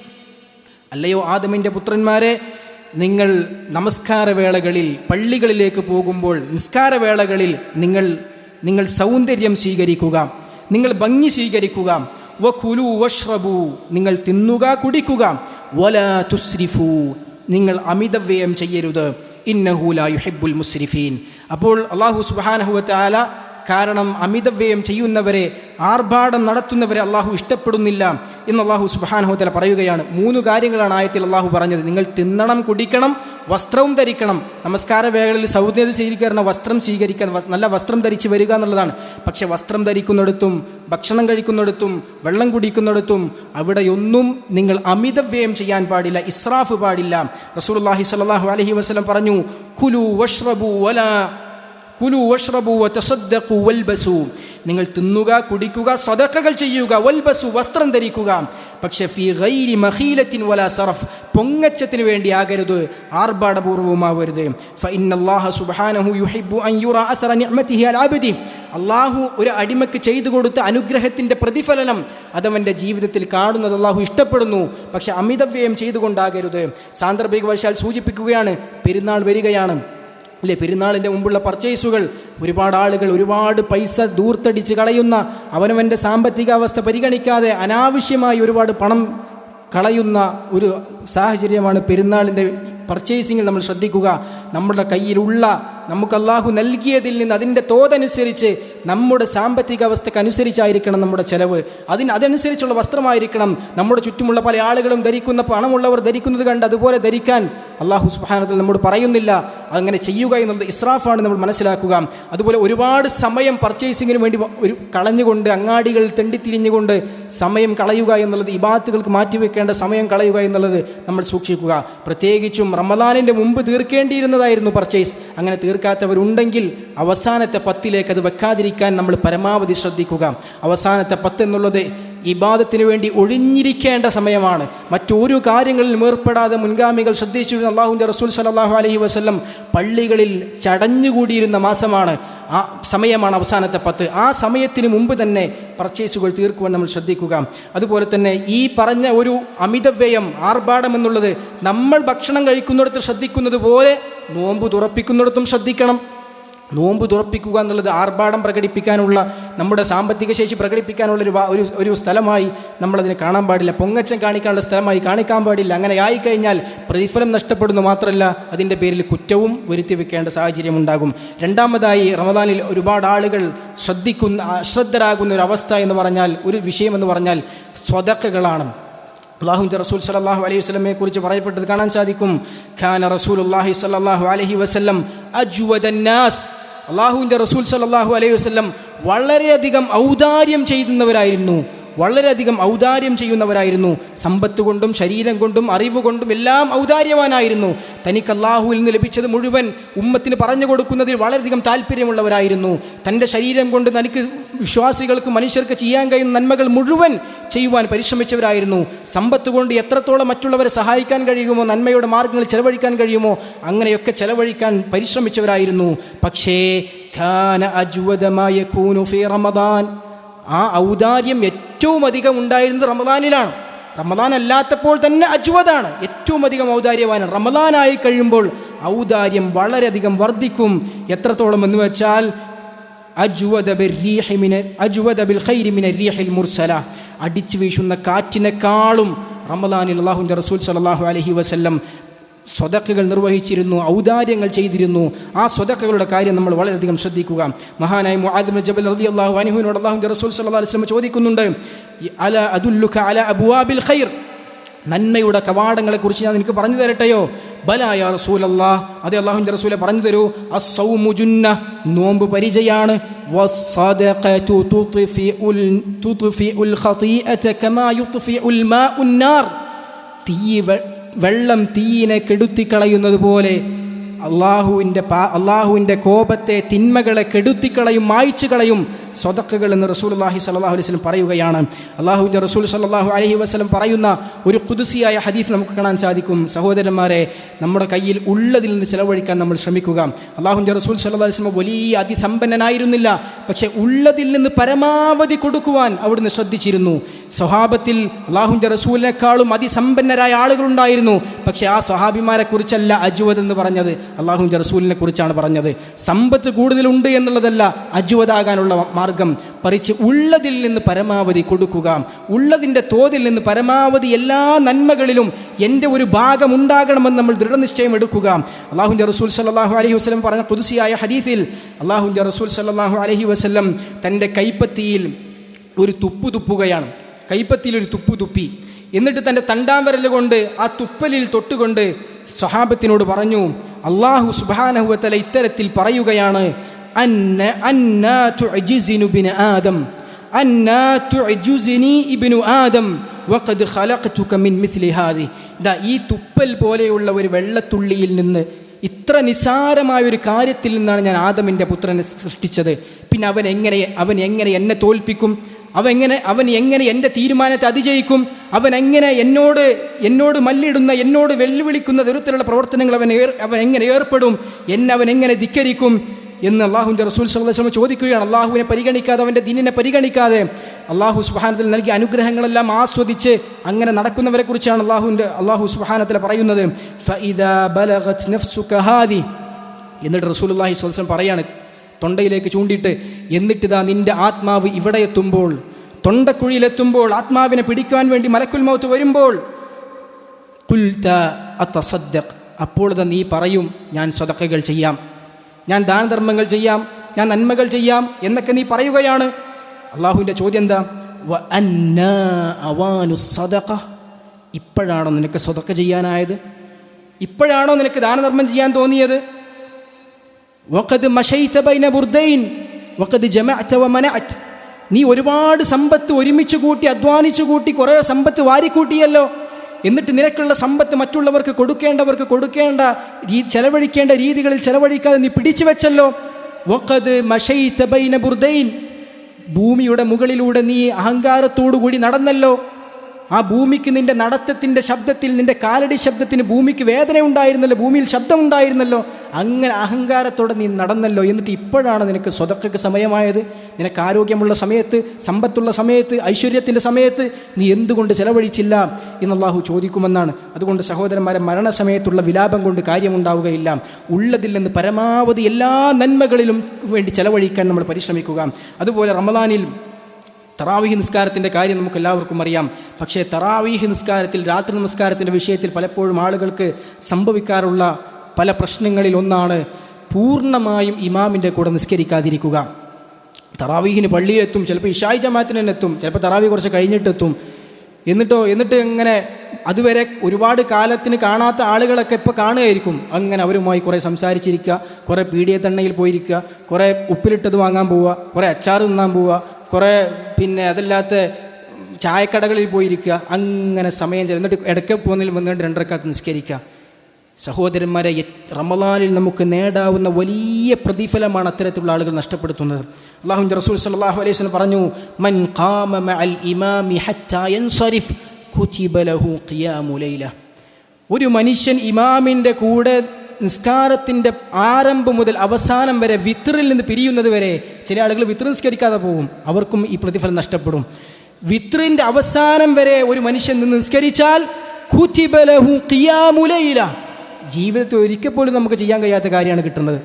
അല്ലയോ ആദമിന്റെ പുത്രന്മാരെ നിങ്ങൾ നമസ്കാരവേളകളിൽ പള്ളികളിലേക്ക് പോകുമ്പോൾ നിസ്കാരവേളകളിൽ നിങ്ങൾ നിങ്ങൾ സൗന്ദര്യം സ്വീകരിക്കുക നിങ്ങൾ ഭംഗി സ്വീകരിക്കുക. വ കുലു വഷ്റബു നിങ്ങൾ തിന്നുക കുടിക്കുക. വല തുസ്രിഫു നിങ്ങൾ അമിതവ്യയം ചെയ്യരുത്. ഇന്നഹൂല യുഹിബുൽ മുസ്രിഫീൻ. അപ്പോൾ അള്ളാഹു സുബാനഹുവല കാരണം അമിതവ്യയം ചെയ്യുന്നവരെ ആർഭാടം നടത്തുന്നവരെ അള്ളാഹു ഇഷ്ടപ്പെടുന്നില്ല എന്ന് അള്ളാഹു സുബാനഹുത്തല പറയുകയാണ്. മൂന്ന് കാര്യങ്ങളാണ് ആയത്തിൽ അള്ളാഹു പറഞ്ഞത്. നിങ്ങൾ തിന്നണം കുടിക്കണം വസ്ത്രവും ധരിക്കണം. നമസ്കാര വേളയിൽ സൗന്ദര്യം സ്വീകരിക്കുന്ന വസ്ത്രം സ്വീകരിക്കാൻ നല്ല വസ്ത്രം ധരിച്ച് വരിക എന്നുള്ളതാണ്. പക്ഷെ വസ്ത്രം ധരിക്കുന്നിടത്തും ഭക്ഷണം കഴിക്കുന്നിടത്തും വെള്ളം കുടിക്കുന്നിടത്തും അവിടെയൊന്നും നിങ്ങൾ അമിതവ്യയം ചെയ്യാൻ പാടില്ല ഇസ്രാഫ് പാടില്ല. റസൂൽ അള്ളാഹി സ്വല്ലല്ലാഹു അലഹി വസ്ലം പറഞ്ഞു കുലു വഷ്റബു വല കുലു വഷ്റബു വതസദ്ദഖു വൽബസു. നിങ്ങൾ തിന്നുക കുടിക്കുക സദക്കകൾ ചെയ്യുക വൽബസു വസ്ത്രം ധരിക്കുക. പക്ഷെ ഫി ഗൈരി മഖീലത്തിൻ വല സറഫ് പൊങ്ങച്ചത്തിന് വേണ്ടി ആകരുത് ആർഭാടപൂർവമാവരുത് ഫഇന്നല്ലാഹ സുബ്ഹാനഹു യുഹിബ്ബു അൻ യുറാ അസറ നിഅമതിഹി അൽ അബ്ദി. അള്ളാഹു ഒരു അടിമയ്ക്ക് ചെയ്തു കൊടുത്ത അനുഗ്രഹത്തിന്റെ പ്രതിഫലനം അതവന്റെ ജീവിതത്തിൽ കാണുന്നത് അള്ളാഹു ഇഷ്ടപ്പെടുന്നു. പക്ഷെ അമിതവ്യയം ചെയ്തുകൊണ്ടാകരുത്. സാന്ദർഭികവശാൽ സൂചിപ്പിക്കുകയാണ് പെരുന്നാൾ വരികയാണ്. അല്ലേ പെരുന്നാളിന്റെ മുമ്പുള്ള പർച്ചേസുകൾ ഒരുപാട് ആളുകൾ ഒരുപാട് പൈസ ദൂർത്തടിച്ച് കളയുന്ന അവനവന്റെ സാമ്പത്തിക അവസ്ഥ പരിഗണിക്കാതെ അനാവശ്യമായി ഒരുപാട് പണം കളയുന്ന ഒരു സാഹചര്യമാണ് പെരുന്നാളിന്റെ പർച്ചേസിങ്ങിൽ നമ്മൾ ശ്രദ്ധിക്കുക. നമ്മുടെ കയ്യിലുള്ള നമുക്ക് അള്ളാഹു നൽകിയതിൽ നിന്ന് അതിന്റെ തോതനുസരിച്ച് നമ്മുടെ സാമ്പത്തിക അവസ്ഥയ്ക്ക് അനുസരിച്ചായിരിക്കണം നമ്മുടെ ചെലവ്. അതിന് അതനുസരിച്ചുള്ള വസ്ത്രമായിരിക്കണം. നമ്മുടെ ചുറ്റുമുള്ള പല ആളുകളും ധരിക്കുന്ന പണമുള്ളവർ ധരിക്കുന്നത് കണ്ട് അതുപോലെ ധരിക്കാൻ അള്ളാഹു സുബാനത്തിൽ നമ്മോട് പറയുന്നില്ല. അങ്ങനെ ചെയ്യുക എന്നുള്ളത് ഇസ്രാഫാണ് നമ്മൾ മനസ്സിലാക്കുക. അതുപോലെ ഒരുപാട് സമയം പർച്ചേസിങ്ങിന് വേണ്ടി ഒരു കളഞ്ഞുകൊണ്ട് അങ്ങാടികൾ തെണ്ടിത്തിരിഞ്ഞുകൊണ്ട് സമയം കളയുക എന്നുള്ളത് ഇബാത്തുകൾക്ക് മാറ്റിവെക്കേണ്ട സമയം കളയുക എന്നുള്ളത് നമ്മൾ സൂക്ഷിക്കുക. പ്രത്യേകിച്ചും റമദാനിന്റെ മുമ്പ് തീർക്കേണ്ടിയിരുന്നതായിരുന്നു പർച്ചേസ് അങ്ങനെ തീർക്കാത്തവരുണ്ടെങ്കിൽ അവസാനത്തെ പത്തിലേക്ക് അത് വെക്കാതിരിക്കാൻ നമ്മൾ പരമാവധി ശ്രദ്ധിക്കുക. അവസാനത്തെ പത്ത് എന്നുള്ളത് ഇബാദത്തിന് വേണ്ടി ഒഴിഞ്ഞിരിക്കേണ്ട സമയമാണ്. മറ്റൊരു കാര്യങ്ങളിൽ ഏർപ്പെടാതെ മുൻഗാമികൾ ശ്രദ്ധിച്ചിരുന്ന അള്ളാഹുന്റെ റസൂൽ സലാഹു അലഹി വസ്ല്ലം പള്ളികളിൽ ചടഞ്ഞുകൂടിയിരുന്ന മാസമാണ്. ആ സമയമാണ് അവസാനത്തെ പത്ത്. ആ സമയത്തിന് മുമ്പ് തന്നെ പർച്ചേസുകൾ തീർക്കുവാൻ നമ്മൾ ശ്രദ്ധിക്കുക. അതുപോലെ തന്നെ ഈ പറഞ്ഞ ഒരു അമിതവ്യയം ആർഭാടം എന്നുള്ളത് നമ്മൾ ഭക്ഷണം കഴിക്കുന്നിടത്ത് ശ്രദ്ധിക്കുന്നത് പോലെ നോമ്പ് തുറപ്പിക്കുന്നിടത്തും ശ്രദ്ധിക്കണം. നോമ്പ് തുറപ്പിക്കുക എന്നുള്ളത് ആർഭാടം പ്രകടിപ്പിക്കാനുള്ള നമ്മുടെ സാമ്പത്തിക ശേഷി പ്രകടിപ്പിക്കാനുള്ള ഒരു ഒരു സ്ഥലമായി നമ്മളതിനെ കാണാൻ പാടില്ല. പൊങ്ങച്ചം കാണിക്കാനുള്ള സ്ഥലമായി കാണിക്കാൻ പാടില്ല. അങ്ങനെ ആയിക്കഴിഞ്ഞാൽ പ്രതിഫലം നഷ്ടപ്പെടുന്നു മാത്രമല്ല അതിന്റെ പേരിൽ കുറ്റവും വരുത്തി വെക്കേണ്ട സാഹചര്യം ഉണ്ടാകും. രണ്ടാമതായി റമദാനിൽ ഒരുപാട് ആളുകൾ ശ്രദ്ധിക്കുന്ന അശ്രദ്ധരാകുന്ന ഒരു അവസ്ഥ എന്ന് പറഞ്ഞാൽ ഒരു വിഷയം എന്ന് പറഞ്ഞാൽ സ്വതക്കുകളാണ്. അള്ളാഹുവിന്റെ റസൂൽ സലാഹു അലൈഹി വസ്ലമെ കുറിച്ച് പറയപ്പെട്ടത് കാണാൻ സാധിക്കും. ഖാന റസൂൽ അള്ളാഹി സലാഹു അലഹി വസ്ലം അജ്വദന്നാസ് അള്ളാഹുവിന്റെ റസൂൽ സലാഹു അലൈഹി വസ്ലം വളരെയധികം ഔദാര്യം ചെയ്യുന്നവരായിരുന്നു വളരെയധികം ഔദാര്യം ചെയ്യുന്നവരായിരുന്നു. സമ്പത്ത് കൊണ്ടും ശരീരം കൊണ്ടും അറിവ് കൊണ്ടും എല്ലാം ഔദാര്യവാനായിരുന്നു. തനിക്ക് അള്ളാഹുവിൽ നിന്ന് ലഭിച്ചത് മുഴുവൻ ഉമ്മത്തിന് പറഞ്ഞു കൊടുക്കുന്നതിൽ വളരെയധികം താല്പര്യമുള്ളവരായിരുന്നു. തന്റെ ശരീരം കൊണ്ട് തനിക്ക് വിശ്വാസികൾക്ക് മനുഷ്യർക്ക് ചെയ്യാൻ കഴിയുന്ന നന്മകൾ മുഴുവൻ ചെയ്യുവാൻ പരിശ്രമിച്ചവരായിരുന്നു. സമ്പത്ത് കൊണ്ട് എത്രത്തോളം മറ്റുള്ളവരെ സഹായിക്കാൻ കഴിയുമോ നന്മയുടെ മാർഗങ്ങൾ ചെലവഴിക്കാൻ കഴിയുമോ അങ്ങനെയൊക്കെ ചെലവഴിക്കാൻ പരിശ്രമിച്ചവരായിരുന്നു. പക്ഷേ ഖാന അജ്വദമായ കൂനു ഫി റമദാൻ. ആ ഔദാര്യം ഏറ്റവും അധികം ഉണ്ടായിരുന്നത് റമദാനിലാണ്. റമദാൻ അല്ലാത്തപ്പോൾ തന്നെ അജ്വദാണ്. ഏറ്റവും അധികം ഔദാര്യവാനാണ് റമദാനായി കഴിയുമ്പോൾ ഔദാര്യം വളരെയധികം വർദ്ധിക്കും. എത്രത്തോളം എന്ന് വെച്ചാൽ അജ്വദ അജ്വദ ബിൽ റീഹിൽ മുർസല. അടിച്ചു വീശുന്ന കാറ്റിനെക്കാളും റമദാനിൽ അള്ളാഹുന്റെ റസൂൽ സലാഹു അലഹി വസല്ലം സ്വതക്കുകൾ നിർവഹിച്ചിരുന്നു ഔദാര്യങ്ങൾ ചെയ്തിരുന്നു. ആ സ്വതക്കുകളുടെ കാര്യം നമ്മൾ വളരെയധികം ശ്രദ്ധിക്കുക. മഹാനായ മുആദിബ് ജബൽ റതി അള്ളാഹു അനുഹുവിനോട് അള്ളാഹുന്റെ റസൂൽ അലൈഹി വസല്ലം ചോദിക്കുന്നുണ്ട് അല അദുല്ലുക അല അബുവാബിൽ ഖൈർ? നന്മയുടെ കവാടങ്ങളെക്കുറിച്ച് ഞാൻ നിനക്ക് പറഞ്ഞു തരട്ടെയോ? ബലായ റസൂലല്ലാ. അതെ അള്ളാഹുന്റെ റസൂലെ പറഞ്ഞു തരൂ. അസൗമു ജുന്ന നോമ്പ് പരിചയാണ്. തീ വെള്ളം തീയിനെ കെടുത്തിക്കളയുന്നത് പോലെ അള്ളാഹുവിന്റെ പാ അള്ളാഹുവിന്റെ കോപത്തെ തിന്മകളെ കെടുത്തിക്കളയും മായ്ച്ചു കളയും സ്വതക്കുകൾ എന്ന് റസൂൽ അള്ളാഹി സല്ലാഹു അലൈഹി വസ്ലം പറയുകയാണ്. അള്ളാഹുവിന്റെ റസൂൽ സല്ലാഹു അലഹി വസ്ലം പറയുന്ന ഒരു കുതിസിയായ ഹദീസ് നമുക്ക് കാണാൻ സാധിക്കും. സഹോദരന്മാരെ നമ്മുടെ കയ്യിൽ ഉള്ളതിൽ നിന്ന് ചിലവഴിക്കാൻ നമ്മൾ ശ്രമിക്കുക. അള്ളാഹുവിന്റെ റസൂൽ സല്ലാ വസ്ലം വലിയ അതിസമ്പന്നനായിരുന്നില്ല. പക്ഷേ ഉള്ളതിൽ നിന്ന് പരമാവധി കൊടുക്കുവാൻ അവിടുന്ന് ശ്രദ്ധിച്ചിരുന്നു. സ്വഹാബത്തിൽ അള്ളാഹുവിന്റെ റസൂലിനേക്കാളും അതിസമ്പന്നരായ ആളുകളുണ്ടായിരുന്നു. പക്ഷേ ആ സ്വഹാബിമാരെ കുറിച്ചല്ല അജുവത് എന്ന് പറഞ്ഞത്. അള്ളാഹുവിന്റെ റസൂലിനെ കുറിച്ചാണ് പറഞ്ഞത്. സമ്പത്ത് കൂടുതലുണ്ട് എന്നുള്ളതല്ല അജുവതാകാനുള്ള മാർഗം പറിച്ച് ഉള്ളതിൽ നിന്ന് പരമാവധി കൊടുക്കുക. ഉള്ളതിന്റെ തോതിൽ നിന്ന് പരമാവധി എല്ലാ നന്മകളിലും എന്റെ ഒരു ഭാഗം ഉണ്ടാകണമെന്ന് നമ്മൾ ദൃഢനിശ്ചയം എടുക്കുക. അള്ളാഹുന്റെ റസൂൽ സല്ലാഹു അലഹി വസ്ലം പറഞ്ഞ പുതുസിയായ ഹദീസിൽ അള്ളാഹുന്റെ റസൂൽ സല്ലാഹു അലഹി വസ്ലം തന്റെ കൈപ്പത്തിയിൽ ഒരു തുപ്പു തുപ്പുകയാണ്. കൈപ്പത്തിയിൽ ഒരു തുപ്പു തുപ്പി. എന്നിട്ട് തന്റെ തണ്ടാംവരൽ കൊണ്ട് ആ തുപ്പലിൽ തൊട്ടുകൊണ്ട് സ്വഹാബത്തിനോട് പറഞ്ഞു അള്ളാഹു സുബാനഹുവത്തല ഇത്തരത്തിൽ പറയുകയാണ് അന്ന ആദം. ഇബ്നു ആദം. വഖദ് മിൻ ഹാദി. ഈ തുപ്പൽ പോലെയുള്ള ഒരു വെള്ളത്തുള്ളിയിൽ നിന്ന് ഇത്ര നിസാരമായ ഒരു കാര്യത്തിൽ നിന്നാണ് ഞാൻ ആദമിന്റെ പുത്രനെ സൃഷ്ടിച്ചത്. പിന്നെ അവൻ എങ്ങനെ അവൻ എങ്ങനെ എന്നെ തോൽപ്പിക്കും? അവൻ എങ്ങനെ അവൻ എങ്ങനെ എന്റെ തീരുമാനത്തെ അതിജയിക്കും? അവൻ എങ്ങനെ എന്നോട് എന്നോട് മല്ലിടുന്ന എന്നോട് വെല്ലുവിളിക്കുന്ന തരത്തിലുള്ള പ്രവർത്തനങ്ങൾ അവൻ അവൻ എങ്ങനെ ഏർപ്പെടും? എന്നെ അവൻ എങ്ങനെ ധിക്കരിക്കും? എന്ന് അള്ളാഹുവിന്റെ റസൂൽ സല്ലാസ്ലം ചോദിക്കുകയാണ്. അള്ളാഹുവിനെ പരിഗണിക്കാതെ അവന്റെ ദിനിനെ പരിഗണിക്കാതെ അള്ളാഹു സുഹാനത്തിൽ നൽകിയ അനുഗ്രഹങ്ങളെല്ലാം ആസ്വദിച്ച് അങ്ങനെ നടക്കുന്നവരെ കുറിച്ചാണ് അള്ളാഹുവിന്റെ അള്ളാഹു സുഹാനത്തിൽ പറയുന്നത്. എന്നിട്ട് റസൂൽ അള്ളാഹി സ്വലം പറയാണ് തൊണ്ടയിലേക്ക് ചൂണ്ടിയിട്ട് എന്നിട്ടിതാ നിന്റെ ആത്മാവ് ഇവിടെ എത്തുമ്പോൾ തൊണ്ടക്കുഴിയിലെത്തുമ്പോൾ ആത്മാവിനെ പിടിക്കാൻ വേണ്ടി മലക്കുൽ മൗത്ത് വരുമ്പോൾ അപ്പോൾ നീ പറയും ഞാൻ സ്വതക്കകൾ ചെയ്യാം. ഞാൻ ദാനധർമ്മങ്ങൾ ചെയ്യാം ഞാൻ നന്മകൾ ചെയ്യാം എന്നൊക്കെ നീ പറയുകയാണ്. അള്ളാഹുവിന്റെ ചോദ്യം എന്താ? സദക ഇപ്പോഴാണോ നിനക്ക് സ്വതക്ക ചെയ്യാനായത്? ഇപ്പോഴാണോ നിനക്ക് ദാനധർമ്മം ചെയ്യാൻ തോന്നിയത്? വഖദ് ബൈന ബുർദൈൻ ജമഅത നീ ഒരുപാട് സമ്പത്ത് ഒരുമിച്ച് കൂട്ടി അധ്വാനിച്ചു കൂട്ടി കുറേ സമ്പത്ത് വാരിക്കൂട്ടിയല്ലോ. എന്നിട്ട് നിനക്കുള്ള സമ്പത്ത് മറ്റുള്ളവർക്ക് കൊടുക്കേണ്ടവർക്ക് കൊടുക്കേണ്ട രീ ചെലവഴിക്കേണ്ട രീതികളിൽ ചെലവഴിക്കാതെ നീ പിടിച്ചു വെച്ചല്ലോ. വഖദ് ബൈന ബുർദൈൻ. ഭൂമിയുടെ മുകളിലൂടെ നീ അഹങ്കാരത്തോടു കൂടി നടന്നല്ലോ. ആ ഭൂമിക്ക് നിന്റെ നടത്തത്തിന്റെ ശബ്ദത്തിൽ നിന്റെ കാലടി ശബ്ദത്തിന് ഭൂമിക്ക് വേദന ഉണ്ടായിരുന്നല്ലോ ഭൂമിയിൽ ശബ്ദം ഉണ്ടായിരുന്നല്ലോ അങ്ങനെ അഹങ്കാരത്തോടെ നീ നടന്നല്ലോ. എന്നിട്ട് ഇപ്പോഴാണ് നിനക്ക് സ്വതക്കക്ക് സമയമായത്. നിനക്ക് ആരോഗ്യമുള്ള സമയത്ത് സമ്പത്തുള്ള സമയത്ത് ഐശ്വര്യത്തിന്റെ സമയത്ത് നീ എന്തുകൊണ്ട് ചെലവഴിച്ചില്ല എന്നുള്ളാഹു ചോദിക്കുമെന്നാണ്. അതുകൊണ്ട് സഹോദരന്മാരെ മരണസമയത്തുള്ള വിലാപം കൊണ്ട് കാര്യമുണ്ടാവുകയില്ല. ഉള്ളതിൽ നിന്ന് പരമാവധി എല്ലാ നന്മകളിലും വേണ്ടി ചെലവഴിക്കാൻ നമ്മൾ പരിശ്രമിക്കുക. അതുപോലെ റമദാനിൽ തറാവീഹ് നിസ്കാരത്തിന്റെ കാര്യം നമുക്ക് എല്ലാവർക്കും അറിയാം. പക്ഷേ തറാവീഹ് നിസ്കാരത്തിൽ രാത്രി നമസ്കാരത്തിന്റെ വിഷയത്തിൽ പലപ്പോഴും ആളുകൾക്ക് സംഭവിക്കാറുള്ള പല പ്രശ്നങ്ങളിൽ ഒന്നാണ് പൂർണമായും ഇമാമിന്റെ കൂടെ നിസ്കരിക്കാതിരിക്കുക. തറാവീഹിന് പള്ളിയിലെത്തും ചിലപ്പോൾ ഇഷായി ജമാത്തിന് തന്നെ എത്തും ചിലപ്പോൾ തറാവി കുറച്ച് കഴിഞ്ഞിട്ടെത്തും എന്നിട്ടോ എന്നിട്ട് ഇങ്ങനെ അതുവരെ ഒരുപാട് കാലത്തിന് കാണാത്ത ആളുകളൊക്കെ ഇപ്പോൾ കാണുകയായിരിക്കും. അങ്ങനെ അവരുമായി കുറേ സംസാരിച്ചിരിക്കുക കുറേ പീഡിയ തണ്ണയിൽ പോയിരിക്കുക കുറേ ഉപ്പിലിട്ടത് വാങ്ങാൻ പോവുക കുറേ അച്ചാർ തിന്നാൻ പോവുക കുറേ പിന്നെ അതല്ലാത്ത ചായക്കടകളിൽ പോയിരിക്കുക അങ്ങനെ സമയം ചെല്ലും എന്നിട്ട് ഇടയ്ക്ക് പോകുന്നതിൽ വന്നുകൊണ്ട് രണ്ടരക്കാലത്ത് നിസ്കരിക്കുക. സഹോദരന്മാരെ റമലാനിൽ നമുക്ക് നേടാവുന്ന വലിയ പ്രതിഫലമാണ് അത്തരത്തിലുള്ള ആളുകൾ നഷ്ടപ്പെടുത്തുന്നത്. അള്ളാഹു റസൂൽ സല്ലാഹു അലൈഹി വസ്ലം പറഞ്ഞു മൻ ഖാമ മഅൽ ഇമാമി ഒരു മനുഷ്യൻ ഇമാമിന്റെ കൂടെ നിസ്കാരത്തിന്റെ ആരംഭം മുതൽ അവസാനം വരെ വിത്രിൽ നിന്ന് പിരിയുന്നത് വരെ ചില ആളുകൾ വിത്ര നിസ്കരിക്കാതെ പോകും അവർക്കും ഈ പ്രതിഫലം നഷ്ടപ്പെടും. വിത്രിന്റെ അവസാനം വരെ ഒരു മനുഷ്യൻ നിന്ന് നിസ്കരിച്ചാൽ കിയാമുലയില ജീവിതത്തിൽ ഒരിക്കൽ പോലും നമുക്ക് ചെയ്യാൻ കഴിയാത്ത കാര്യമാണ് കിട്ടുന്നത്.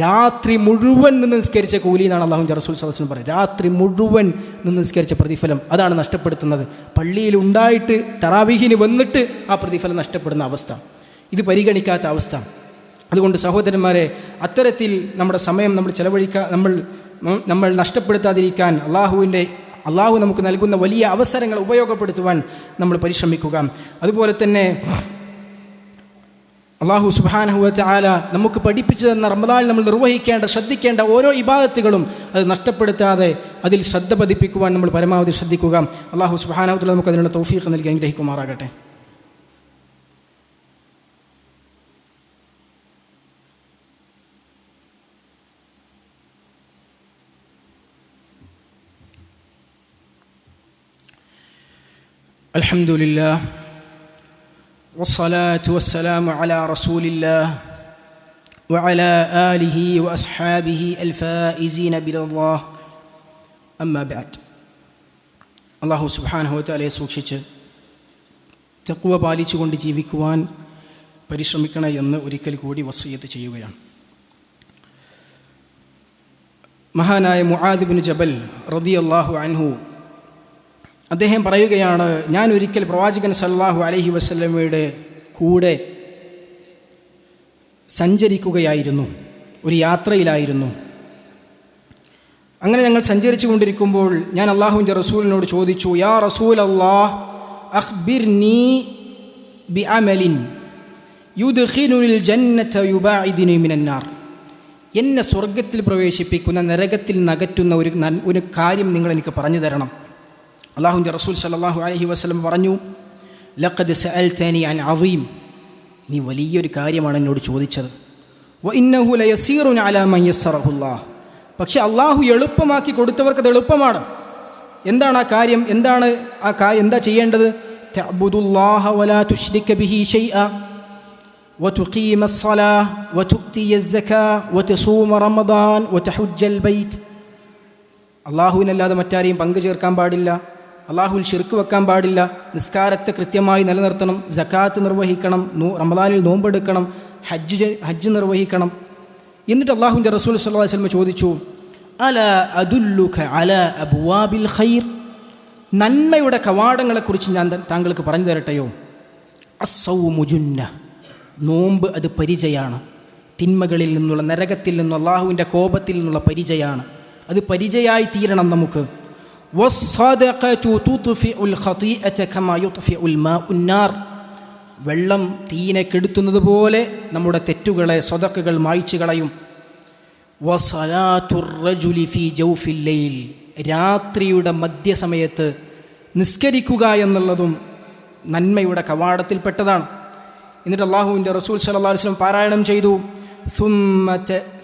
രാത്രി മുഴുവൻ നിന്ന് നിസ്കരിച്ച കൂലി എന്നാണ് അള്ളാഹു റസൂൽ സദസ്സിനും പറയുന്നത്. രാത്രി മുഴുവൻ നിന്ന് നിസ്കരിച്ച പ്രതിഫലം അതാണ് നഷ്ടപ്പെടുത്തുന്നത്. പള്ളിയിൽ ഉണ്ടായിട്ട് തറാവിഹിന് വന്നിട്ട് ആ പ്രതിഫലം നഷ്ടപ്പെടുന്ന അവസ്ഥ. ഇത് പരിഗണിക്കാത്ത അവസ്ഥ. അതുകൊണ്ട് സഹോദരന്മാരെ അത്തരത്തിൽ നമ്മുടെ സമയം നമ്മൾ ചെലവഴിക്കാൻ നമ്മൾ നമ്മൾ നഷ്ടപ്പെടുത്താതിരിക്കാൻ അള്ളാഹുവിന്റെ അള്ളാഹു നമുക്ക് നൽകുന്ന വലിയ അവസരങ്ങൾ ഉപയോഗപ്പെടുത്തുവാൻ നമ്മൾ പരിശ്രമിക്കുക. അതുപോലെ തന്നെ അള്ളാഹു സുബാനഹുവറ്റ ആല നമുക്ക് പഠിപ്പിച്ചു തന്ന റമദാനിൽ നമ്മൾ നിർവഹിക്കേണ്ട ശ്രദ്ധിക്കേണ്ട ഓരോ ഇബാദത്തുകളും അത് നഷ്ടപ്പെടുത്താതെ അതിൽ ശ്രദ്ധ പതിപ്പിക്കുവാൻ നമ്മൾ പരമാവധി ശ്രദ്ധിക്കുക. അള്ളാഹു സുബാനഹുല നമുക്ക് അതിനുള്ള തൗഫീഖ് നൽകി അനുഗ്രഹിക്കുമാറാകട്ടെ. الحمد لله والصلاة والسلام على رسول الله وعلى آله وأصحابه الفائزين برضا الله أما بعد അള്ളാഹു സുബാനഹുവത്താലയെ സൂക്ഷിച്ച് തെക്കുവ പാലിച്ചുകൊണ്ട് ജീവിക്കുവാൻ പരിശ്രമിക്കണം എന്ന് ഒരിക്കൽ കൂടി വസീയത്ത് ചെയ്യുകയാണ് മഹാനായ മുആദിബിൻ ജബൽ റതി അള്ളാഹു അൻഹു അദ്ദേഹം പറയുകയാണ് ഞാൻ ഒരിക്കൽ പ്രവാചകൻ സല്ലാഹു അലഹി വസ്ലമയുടെ കൂടെ സഞ്ചരിക്കുകയായിരുന്നു ഒരു യാത്രയിലായിരുന്നു. അങ്ങനെ ഞങ്ങൾ സഞ്ചരിച്ചു കൊണ്ടിരിക്കുമ്പോൾ ഞാൻ അള്ളാഹുവിന്റെ റസൂലിനോട് ചോദിച്ചു യാ റസൂൽ അള്ളാഹ് അഖ്ബിർ നീ ബി അമലിൻ ജന്നത യുബാഇദിനി മിനന്നാർ. എന്നെ സ്വർഗത്തിൽ പ്രവേശിപ്പിക്കുന്ന നരകത്തിൽ നകറ്റുന്ന ഒരു ഒരു കാര്യം നിങ്ങൾ എനിക്ക് പറഞ്ഞു തരണം. അള്ളാഹുൻ്റെ റസൂൽ സല്ലാഹു അലഹി വസ്ലം പറഞ്ഞു ലഖദ് സഅൽതനി അൻ അവീം നീ വലിയൊരു കാര്യമാണ് എന്നോട് ചോദിച്ചത് വ ഇന്നഹു ലയസീറുൻ അലാമൻ യസ്സറഹുല്ലാ പക്ഷെ അള്ളാഹു എളുപ്പമാക്കി കൊടുത്തവർക്ക് അത് എളുപ്പമാണ് എന്താണ് ആ കാര്യം എന്താണ് ആ കാര്യം എന്താ ചെയ്യേണ്ടത് തഅബുദുല്ലാഹ വലാ തുശ്രിക ബിഹി ഷൈഅ وتقيم الصلاة وتؤتي الزكاة وتصوم رمضان وتحج البيت അള്ളാഹുവിനല്ലാതെ മറ്റാരെയും പങ്കു ചേർക്കാൻ പാടില്ല അള്ളാഹുവിൽ ഷിർക്ക് വെക്കാൻ പാടില്ല. നിസ്കാരത്തെ കൃത്യമായി നിലനിർത്തണം. ജക്കാത്ത് നിർവഹിക്കണം. നോ റമദാനിൽ നോമ്പെടുക്കണം. ഹജ്ജ് ഹജ്ജ് നിർവഹിക്കണം. എന്നിട്ട് അള്ളാഹുന്റെ റസൂൽ സല്ലാ വസ്ലമ ചോദിച്ചു അല അതുല്ലുഖ അല അബുവാബിൽ ഖൈർ? നന്മയുടെ കവാടങ്ങളെക്കുറിച്ച് ഞാൻ താങ്കൾക്ക് പറഞ്ഞു തരട്ടെയോ? അസൗ മുജുന്ന നോമ്പ് അത് പരിചയമാണ് തിന്മകളിൽ നിന്നുള്ള നരകത്തിൽ നിന്നുള്ള അള്ളാഹുവിന്റെ കോപത്തിൽ നിന്നുള്ള പരിചയമാണ് അത് പരിചയമായി തീരണം നമുക്ക്. വെള്ളം തീനെ കെടുത്തുന്നത് പോലെ നമ്മുടെ തെറ്റുകളെ സ്വതക്കുകൾ മായ്ച്ചു കളയും രാത്രിയുടെ മധ്യസമയത്ത് നിസ്കരിക്കുക എന്നുള്ളതും നന്മയുടെ കവാടത്തിൽപ്പെട്ടതാണ് എന്നിട്ട് അള്ളാഹുവിൻ്റെ റസൂൽ സല്ലാ വസ്ലം പാരായണം ചെയ്തു ثم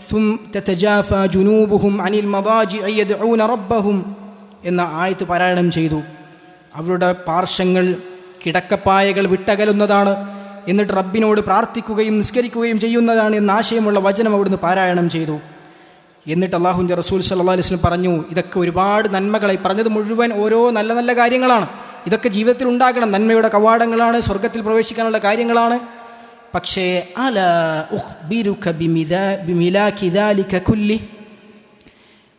ثم تتجافى جنوبهم عن المضاجع يدعون ربهم എന്ന ആയത്ത് പാരായണം ചെയ്തു. അവരുടെ പാർശ്വങ്ങൾ കിടക്കപ്പായകൾ വിട്ടകലുന്നതാണ് എന്നിട്ട് റബ്ബിനോട് പ്രാർത്ഥിക്കുകയും നിസ്കരിക്കുകയും ചെയ്യുന്നതാണ് എന്ന ആശയമുള്ള വചനം അവിടുന്ന് പാരായണം ചെയ്തു. എന്നിട്ട് അള്ളാഹുന്റെ റസൂൽ സല്ലാ അലൈഹി വസല്ലം പറഞ്ഞു ഇതൊക്കെ ഒരുപാട് നന്മകളായി പറഞ്ഞത് മുഴുവൻ ഓരോ നല്ല നല്ല കാര്യങ്ങളാണ്. ഇതൊക്കെ ജീവിതത്തിൽ ഉണ്ടാകണം. നന്മയുടെ കവാടങ്ങളാണ് സ്വർഗത്തിൽ പ്രവേശിക്കാനുള്ള കാര്യങ്ങളാണ്. പക്ഷേ അല ഉഖ്ബിരുക ബിമിദാ- ബിമിലാക്കി ദാലിക കുല്ലി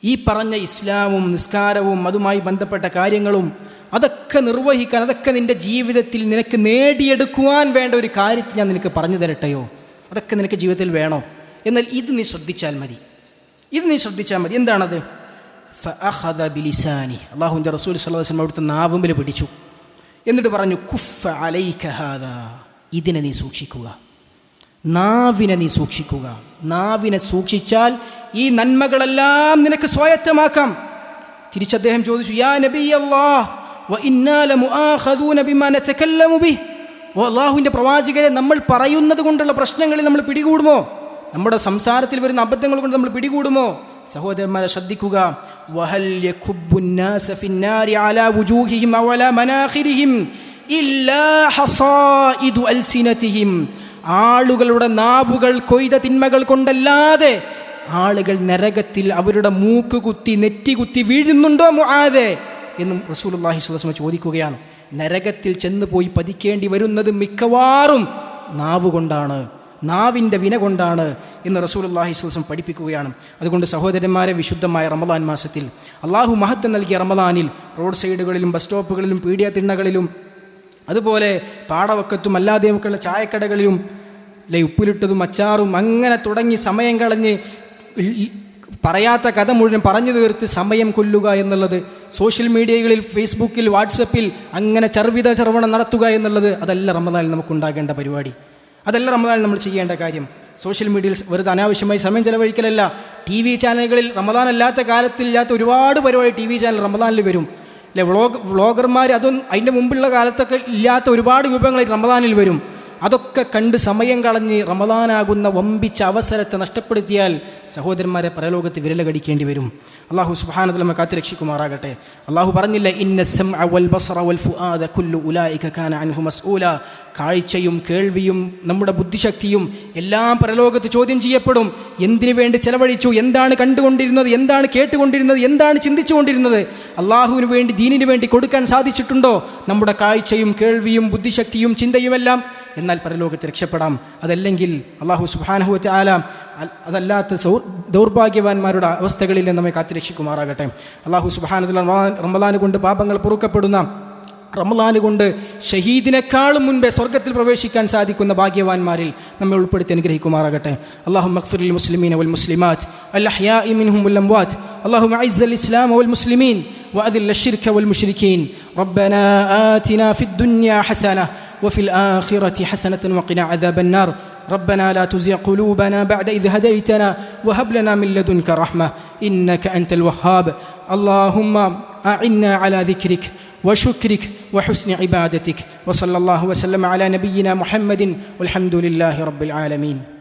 ഈ പറഞ്ഞ ഇസ്ലാമും നിസ്കാരവും അതുമായി ബന്ധപ്പെട്ട കാര്യങ്ങളും അതൊക്കെ നിർവഹിക്കാൻ അതൊക്കെ നിന്റെ ജീവിതത്തിൽ നിനക്ക് നേടിയെടുക്കുവാൻ വേണ്ട ഒരു കാര്യത്തിൽ ഞാൻ നിനക്ക് പറഞ്ഞു തരട്ടെയോ? അതൊക്കെ നിനക്ക് ജീവിതത്തിൽ വേണോ? എന്നാൽ ഇത് നീ ശ്രദ്ധിച്ചാൽ മതി. ഇത് നീ ശ്രദ്ധിച്ചാൽ മതി. എന്താണത്? ഫഅഖദ ബിലിസാനി. റസൂൽ വസല്ലം അവിടുത്തെ നാവുമ്പിൽ പിടിച്ചു. എന്നിട്ട് പറഞ്ഞു കുഫ ഹാദാ. ഇതിനെ നീ സൂക്ഷിക്കുക. നാവിനെ നീ സൂക്ഷിക്കുക. നാവിനെ സൂക്ഷിച്ചാൽ ഈ നന്മകളെല്ലാം നിനക്ക് സ്വായത്തമാക്കാം. തിരിച്ച് അദ്ദേഹം ചോദിച്ചു യാ നബി അള്ളാഹുവിന്റെ പ്രവാചകരെ നമ്മൾ പറയുന്നത് കൊണ്ടുള്ള പ്രശ്നങ്ങളിൽ നമ്മൾ പിടികൂടുമോ? നമ്മുടെ സംസാരത്തിൽ വരുന്ന അബദ്ധങ്ങൾ കൊണ്ട് നമ്മൾ പിടികൂടുമോ? സഹോദരന്മാരെ ശ്രദ്ധിക്കുക. ആളുകളുടെ നാവുകൾ കൊയ്ത തിന്മകൾ കൊണ്ടല്ലാതെ ആളുകൾ നരകത്തിൽ അവരുടെ മൂക്ക് കുത്തി നെറ്റി കുത്തി വീഴുന്നുണ്ടോ മുആാതെ എന്നും റസൂലുള്ളാഹി സ്വലസ്മ ചോദിക്കുകയാണ്. നരകത്തിൽ ചെന്ന് പോയി പതിക്കേണ്ടി വരുന്നത് മിക്കവാറും നാവ് കൊണ്ടാണ് നാവിന്റെ വിന കൊണ്ടാണ് എന്ന് റസൂലുള്ളാഹി സ്വലസ്മം പഠിപ്പിക്കുകയാണ്. അതുകൊണ്ട് സഹോദരന്മാരെ വിശുദ്ധമായ റമദാൻ മാസത്തിൽ അള്ളാഹു മഹത്വം നൽകിയ റമദാനിൽ റോഡ് സൈഡുകളിലും ബസ് സ്റ്റോപ്പുകളിലും പീഡിയ തിണ്ണകളിലും അതുപോലെ പാടവക്കത്തും അല്ലാതെയുമൊക്കെയുള്ള ചായക്കടകളിലും അല്ലെ ഉപ്പിലിട്ടതും അച്ചാറും അങ്ങനെ തുടങ്ങി സമയം കളഞ്ഞ് പറയാത്ത കഥ മുഴുവൻ പറഞ്ഞു തീർത്ത് സമയം കൊല്ലുക എന്നുള്ളത് സോഷ്യൽ മീഡിയകളിൽ ഫേസ്ബുക്കിൽ വാട്സപ്പിൽ അങ്ങനെ ചർവിത ചർവണം നടത്തുക എന്നുള്ളത് അതല്ല റമദാനിൽ നമുക്കുണ്ടാകേണ്ട പരിപാടി. അതല്ല റമദാനിൽ നമ്മൾ ചെയ്യേണ്ട കാര്യം. സോഷ്യൽ മീഡിയയിൽ വെറുതെ അനാവശ്യമായി സമയം ചെലവഴിക്കലല്ല. ടി വി ചാനലുകളിൽ റമദാൻ അല്ലാത്ത കാലത്തില്ലാത്ത ഒരുപാട് പരിപാടി ടി വി ചാനൽ റമദാനിൽ വരും. അല്ലെ വ്ളോഗ് വ്ളോഗർമാർ അതും അതിന്റെ മുമ്പുള്ള കാലത്തൊക്കെ ഇല്ലാത്ത ഒരുപാട് വിഭവങ്ങൾ റമദാനിൽ വരും. അതൊക്കെ കണ്ട് സമയം കളഞ്ഞ് റമദാനാകുന്ന വമ്പിച്ച അവസരത്തെ നഷ്ടപ്പെടുത്തിയാൽ സഹോദരന്മാരെ പരലോകത്ത് വിരലകടിക്കേണ്ടി വരും. അള്ളാഹു സുബ്ഹാനഹു നമ്മെ കാത്തു രക്ഷിക്കുമാറാകട്ടെ. അള്ളാഹു പറഞ്ഞില്ല ഇന്ന കാഴ്ചയും കേൾവിയും നമ്മുടെ ബുദ്ധിശക്തിയും എല്ലാം പരലോകത്ത് ചോദ്യം ചെയ്യപ്പെടും. എന്തിനു വേണ്ടി ചെലവഴിച്ചു? എന്താണ് കണ്ടുകൊണ്ടിരുന്നത്? എന്താണ് കേട്ടുകൊണ്ടിരുന്നത്? എന്താണ് ചിന്തിച്ചുകൊണ്ടിരുന്നത്? അള്ളാഹുവിന് വേണ്ടി ദീനിനു വേണ്ടി കൊടുക്കാൻ സാധിച്ചിട്ടുണ്ടോ? നമ്മുടെ കാഴ്ചയും കേൾവിയും ബുദ്ധിശക്തിയും ചിന്തയുമെല്ലാം എന്നാൽ പരലോകത്ത് രക്ഷപ്പെടാം അതല്ലെങ്കിൽ അള്ളാഹു സുബാനഹു ആല അതല്ലാത്ത സൗ- ദൗർഭാഗ്യവാന്മാരുടെ അവസ്ഥകളിൽ നിന്ന് നമ്മെ കാത്തുരക്ഷിക്കുമാറാകട്ടെ അള്ളാഹു സുബാന റമലാന് കൊണ്ട് പാപങ്ങൾ പൊറുക്കപ്പെടുന്ന റമലാന് കൊണ്ട് ഷഹീദിനേക്കാളും മുൻപേ സ്വർഗത്തിൽ പ്രവേശിക്കാൻ സാധിക്കുന്ന ഭാഗ്യവാന്മാരിൽ നമ്മെ ഉൾപ്പെടുത്തി അനുഗ്രഹിക്കുമാറാകട്ടെ അള്ളാഹു മഖ്ഫിർ മുസ്ലിമീൻ വൽ മുസ്ലിമാറ്റ് الأحياء منهم والأموات اللهم أعز الإسلام والمسلمين وأذل الشرك والمشركين ربنا آتنا في الدنيا حسنة وفي الآخرة حسنة وقنا عذاب النار. ربنا لا تزغ قلوبنا بعد إذ هديتنا وهب لنا من لدنك رحمة إنك أنت الوهاب. اللهم أعنا على ذكرك وشكرك وحسن عبادتك وصلى الله وسلم على نبينا محمد والحمد لله رب العالمين.